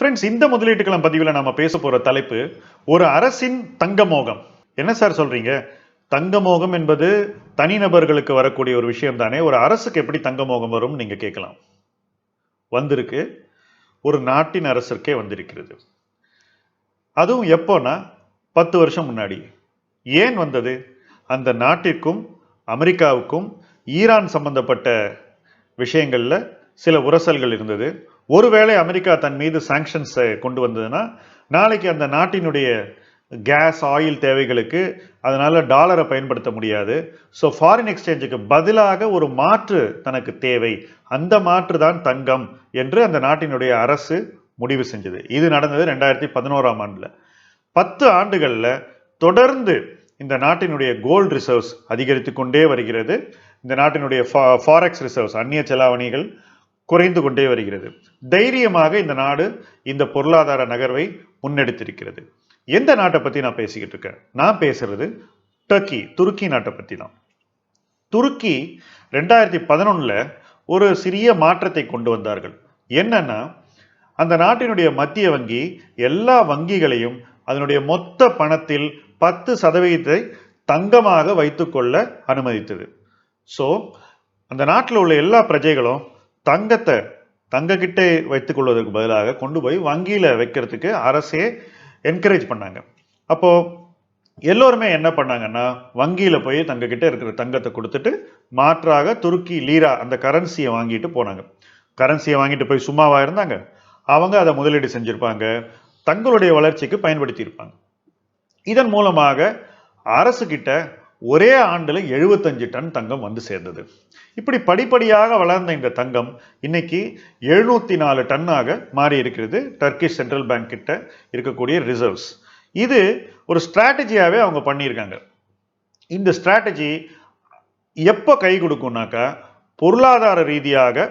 Friends இந்த முதலீட்டுக்களம் பதிவில் நம்ம பேச போகிற தலைப்பு ஒரு அரசின் தங்கமோகம். என்ன சார் சொல்கிறீங்க தங்கமோகம் என்பது தனிநபர்களுக்கு வரக்கூடிய ஒரு விஷயம் தானே? ஒரு அரசுக்கு எப்படி தங்கமோகம் வரும்னு வரும் கேட்கலாம். வந்திருக்கு. ஒரு நாட்டின் அரசிற்கே வந்திருக்கிறது. அதுவும் எப்போனா பத்து வருஷம் முன்னாடி. ஏன் வந்தது? அந்த நாட்டிற்கும் அமெரிக்காவுக்கும் ஈரான் சம்பந்தப்பட்ட விஷயங்களில் சில உரசல்கள் இருந்தது. ஒருவேளை அமெரிக்கா தன் மீது சாங்ஷன்ஸை கொண்டு வந்ததுன்னா நாளைக்கு அந்த நாட்டினுடைய கேஸ் ஆயில் தேவைகளுக்கு அதனால் டாலரை பயன்படுத்த முடியாது. ஸோ ஃபாரின் எக்ஸ்சேஞ்சுக்கு பதிலாக ஒரு மாற்று தனக்கு தேவை. அந்த மாற்று தான் தங்கம் என்று அந்த நாட்டினுடைய அரசு முடிவு செஞ்சது. இது நடந்தது ரெண்டாயிரத்தி பதினோராம் ஆண்டில். பத்து ஆண்டுகளில் தொடர்ந்து இந்த நாட்டினுடைய கோல்டு ரிசர்வ்ஸ் அதிகரித்து கொண்டே வருகிறது. இந்த நாட்டினுடைய ஃபாரெக்ஸ் ரிசர்வ்ஸ் அந்நிய செலாவணிகள் குறைந்து கொண்டே வருகிறது. தைரியமாக இந்த நாடு இந்த பொருளாதார நகர்வை முன்னெடுத்திருக்கிறது. எந்த நாட்டை பத்தி நான் பேசிக்கிட்டு இருக்கேன்? நான் பேசுறது டர்க்கி துருக்கி நாட்டை பத்தி தான். துருக்கி ரெண்டாயிரத்தி பதினொன்னுல ஒரு சிறிய மாற்றத்தை கொண்டு வந்தார்கள். என்னன்னா அந்த நாட்டினுடைய மத்திய வங்கி எல்லா வங்கிகளையும் அதனுடைய மொத்த பணத்தில் பத்து சதவீதத்தை தங்கமாக வைத்துக்கொள்ள அனுமதித்தது. ஸோ அந்த நாட்டில் உள்ள எல்லா பிரஜைகளும் தங்கத்தை தங்கக்கிட்டே வைத்துக் கொள்வதற்கு பதிலாக கொண்டு போய் வங்கியில் வைக்கிறதுக்கு அரசே என்கரேஜ் பண்ணாங்க. அப்போ எல்லோருமே என்ன பண்ணாங்கன்னா வங்கியில் போய் தங்கக்கிட்ட இருக்கிற தங்கத்தை கொடுத்துட்டு மாற்றாக துருக்கி லீரா அந்த கரன்சியை வாங்கிட்டு போனாங்க. கரன்சியை வாங்கிட்டு போய் சும்மாவாக இருந்தாங்க? அவங்க அதை முதலீடு செஞ்சுருப்பாங்க. தங்களுடைய வளர்ச்சிக்கு பயன்படுத்தியிருப்பாங்க. இதன் மூலமாக அரசுக்கிட்ட ஒரே ஆண்டில் எழுபத்தஞ்சு டன் தங்கம் வந்து சேர்ந்தது. இப்படி படிப்படியாக வளர்ந்த இந்த தங்கம் இன்னைக்கு எழுநூத்தி நாலு டன்னாக மாறி இருக்கிறது. டர்க்கிஷ் சென்ட்ரல் பேங்க் கிட்ட இருக்கக்கூடிய ரிசர்வ்ஸ் இது ஒரு ஸ்ட்ராட்டஜியாகவே அவங்க பண்ணியிருக்காங்க. இந்த ஸ்ட்ராட்டஜி எப்போ கை கொடுக்கும்னாக்கா பொருளாதார ரீதியாக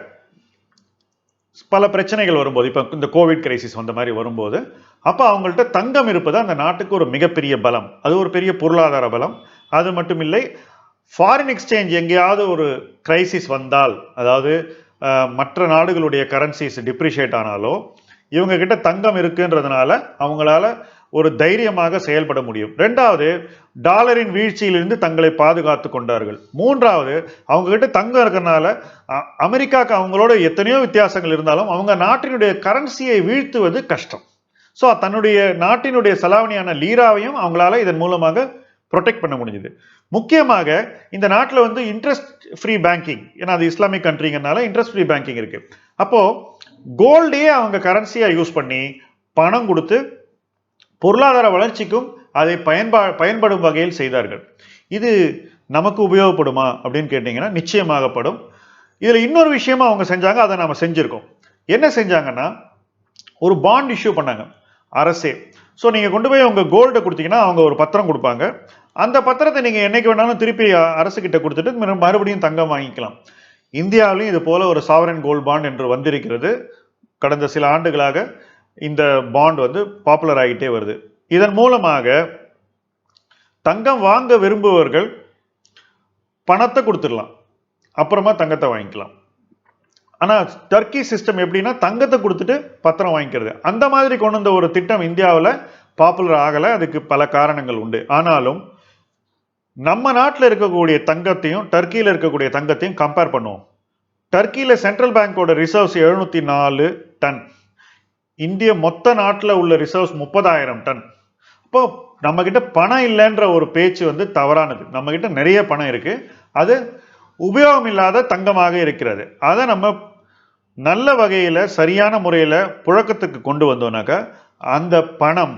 பல பிரச்சனைகள் வரும்போது இப்போ இந்த கோவிட் கிரைசிஸ் வந்த மாதிரி வரும்போது அப்போ அவங்கள்ட்ட தங்கம் இருப்பது அந்த நாட்டுக்கு ஒரு மிகப்பெரிய பலம். அது ஒரு பெரிய பொருளாதார பலம். அது மட்டும் இல்லை ஃபாரின் எக்ஸ்சேஞ்ச் எங்கேயாவது ஒரு கிரைசிஸ் வந்தால் அதாவது மற்ற நாடுகளுடைய கரன்சிஸ் டிப்ரிஷியேட் ஆனாலோ இவங்க கிட்ட தங்கம் இருக்குன்றதுனால அவங்களால ஒரு தைரியமாக செயல்பட முடியும். ரெண்டாவது டாலரின் வீழ்ச்சியிலிருந்து தங்களை பாதுகாத்து கொண்டார்கள். மூன்றாவது அவங்க கிட்ட தங்கம் இருக்கிறனால அ- அமெரிக்காக்கு அவங்களோட எத்தனையோ வித்தியாசங்கள் இருந்தாலும் அவங்க நாட்டினுடைய கரன்சியை வீழ்த்துவது கஷ்டம். ஸோ தன்னுடைய நாட்டினுடைய செலாவணியான லீராவையும் அவங்களால இதன் மூலமாக ப்ரொடெக்ட் பண்ண முடிஞ்சுது. முக்கியமாக இந்த நாட்டில் வந்து இன்ட்ரெஸ்ட் ஃப்ரீ பேங்கிங் ஏன்னா அது இஸ்லாமிக் கண்ட்ரிங்கிறனால இன்ட்ரெஸ்ட் ஃப்ரீ பேங்கிங் இருக்கு. அப்போ கோல்டையே அவங்க கரன்சியாக யூஸ் பண்ணி பணம் கொடுத்து பொருளாதார வளர்ச்சிக்கும் அதை பயன்பா பயன்படும் வகையில் செய்தார்கள். இது நமக்கு உபயோகப்படுமா அப்படின்னு கேட்டிங்கன்னா நிச்சயமாகப்படும் இதில் இன்னொரு விஷயமா அவங்க செஞ்சாங்க அதை நாம் செஞ்சுருக்கோம். என்ன செஞ்சாங்கன்னா ஒரு பாண்ட் இஷ்யூ பண்ணாங்க. அரசே. ஸோ நீங்கள் கொண்டு போய் உங்கள் கோல்டை கொடுத்தீங்கன்னா அவங்க ஒரு பத்திரம் கொடுப்பாங்க. அந்த பத்திரத்தை நீங்கள் என்னைக்கு வேணாலும் திருப்பி அரசுக்கிட்ட கொடுத்துட்டு மறுபடியும் தங்கம் வாங்கிக்கலாம். இந்தியாவிலையும் இது போல ஒரு சாவரன் கோல்ட் பாண்ட் என்று வந்திருக்கிறது. கடந்த சில ஆண்டுகளாக இந்த பாண்ட் வந்து பாப்புலர் ஆகிட்டே வருது. இதன் மூலமாக தங்கம் வாங்க விரும்புபவர்கள் பணத்தை கொடுத்துடலாம். அப்புறமா தங்கத்தை வாங்கிக்கலாம். ஆனால் டர்க்கி சிஸ்டம் எப்படின்னா தங்கத்தை கொடுத்துட்டு பத்திரம் வாங்கிக்கிறது. அந்த மாதிரி கொண்டு வந்த ஒரு திட்டம் இந்தியாவில் பாப்புலர் ஆகலை. அதுக்கு பல காரணங்கள் உண்டு. ஆனாலும் நம்ம நாட்டில் இருக்கக்கூடிய தங்கத்தையும் டர்க்கியில் இருக்கக்கூடிய தங்கத்தையும் கம்பேர் பண்ணுவோம். டர்க்கியில் சென்ட்ரல் பேங்கோட ரிசர்வ்ஸ் எழுநூற்றி நாலு டன். இந்திய மொத்த நாட்டில் உள்ள ரிசர்வ்ஸ் முப்பதாயிரம் டன். இப்போ நம்மக்கிட்ட பணம் இல்லைன்ற ஒரு பேச்சு வந்து தவறானது. நம்மக்கிட்ட நிறைய பணம் இருக்குது அது உபயோகம் இல்லாத தங்கமாக இருக்கிறது. அதை நம்ம நல்ல வகையில் சரியான முறையில் புழக்கத்துக்கு கொண்டு வந்தோம்னாக்கா அந்த பணம்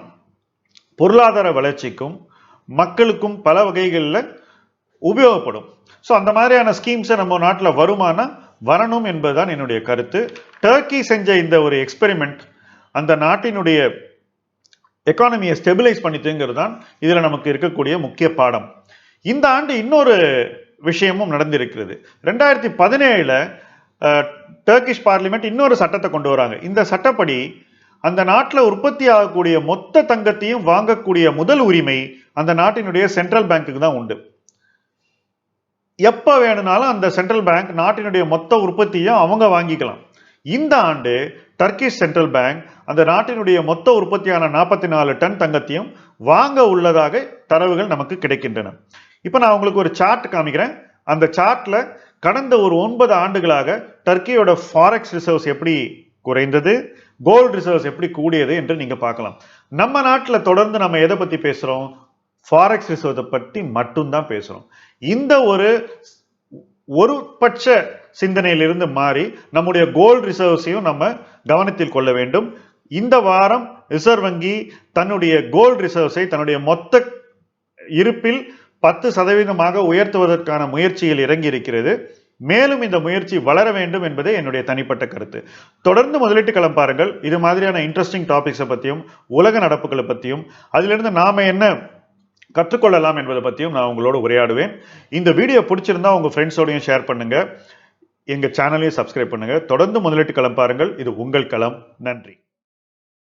பொருளாதார வளர்ச்சிக்கும் மக்களுக்கும் பல வகைகளில் உபயோகப்படும். ஸோ அந்த மாதிரியான ஸ்கீம்ஸை நம்ம நாட்டில் வருமானா வரணும் என்பதுதான் என்னுடைய கருத்து. டர்க்கி செஞ்ச இந்த ஒரு எக்ஸ்பெரிமெண்ட் அந்த நாட்டினுடைய எக்கானமியை ஸ்டெபிலைஸ் பண்ணிட்டுங்கிறது தான் இதில் நமக்கு இருக்கக்கூடிய முக்கிய பாடம். இந்த ஆண்டு இன்னொரு விஷயமும் நடந்திருக்கிறது. ரெண்டாயிரத்தி பதினேழில் டர்க்கிஷ் பார்லிமெண்ட் இன்னொரு சட்டத்தை கொண்டு வராங்க. இந்த சட்டப்படி அந்த நாட்டில் உற்பத்தி ஆகக்கூடிய மொத்த தங்கத்தையும் வாங்கக்கூடிய முதல் உரிமை அந்த நாட்டினுடைய சென்ட்ரல் பேங்க்குக்கு தான் உண்டு. எப்போ வேணும்னாலும் அந்த சென்ட்ரல் பேங்க் நாட்டினுடைய மொத்த உற்பத்தியும் அவங்க வாங்கிக்கலாம். இந்த ஆண்டு டர்க்கிஷ் சென்ட்ரல் பேங்க் அந்த நாட்டினுடைய மொத்த உற்பத்தியான நாற்பத்தி நாலு டன் தங்கத்தையும் வாங்க உள்ளதாக தரவுகள் நமக்கு கிடைக்கின்றன. இப்போ நான் உங்களுக்கு ஒரு சார்ட் காமிக்கிறேன். அந்த சார்ட்டில் கடந்த ஒரு ஒன்பது ஆண்டுகளாக டர்க்கியோட ஃபாரெக்ஸ் ரிசர்வ்ஸ் எப்படி குறைந்தது? கோல்டு ரிசர்வ்ஸ் எப்படி கூடியது என்று நீங்க பார்க்கலாம். நம்ம நாட்டில் தொடர்ந்து நம்ம எதை பத்தி பேசுறோம்? ஃபாரெக்ஸ் ரிசர்வ்ஸை பற்றி மட்டும்தான் பேசுறோம். இந்த ஒரு ஒரு பட்ச சிந்தனையிலிருந்து மாறி நம்முடைய கோல்டு ரிசர்வ்ஸையும் நம்ம கவனத்தில் கொள்ள வேண்டும். இந்த வாரம் ரிசர்வ் வங்கி தன்னுடைய கோல்டு ரிசர்வ்ஸை தன்னுடைய மொத்த இருப்பில் பத்து சதவீதமாக உயர்த்துவதற்கான முயற்சியில் இறங்கி இருக்கிறது மேலும் இந்த முயற்சி வளர வேண்டும் என்பதே என்னுடைய தனிப்பட்ட கருத்து. தொடர்ந்து முதலீட்டு களம் பாருங்கள். இது மாதிரியான இன்ட்ரெஸ்டிங் டாபிக்ஸை பற்றியும் உலக நடப்புகளை பற்றியும் அதிலிருந்து நாம் என்ன கற்றுக்கொள்ளலாம் என்பதை பற்றியும் நான் உங்களோட உரையாடுவேன். இந்த வீடியோ பிடிச்சிருந்தா உங்கள் ஃப்ரெண்ட்ஸோடையும் ஷேர் பண்ணுங்கள் எங்கள் சேனலையும் சப்ஸ்கிரைப் பண்ணுங்கள் தொடர்ந்து முதலீட்டு களம் பாருங்கள். இது உங்கள் களம். நன்றி.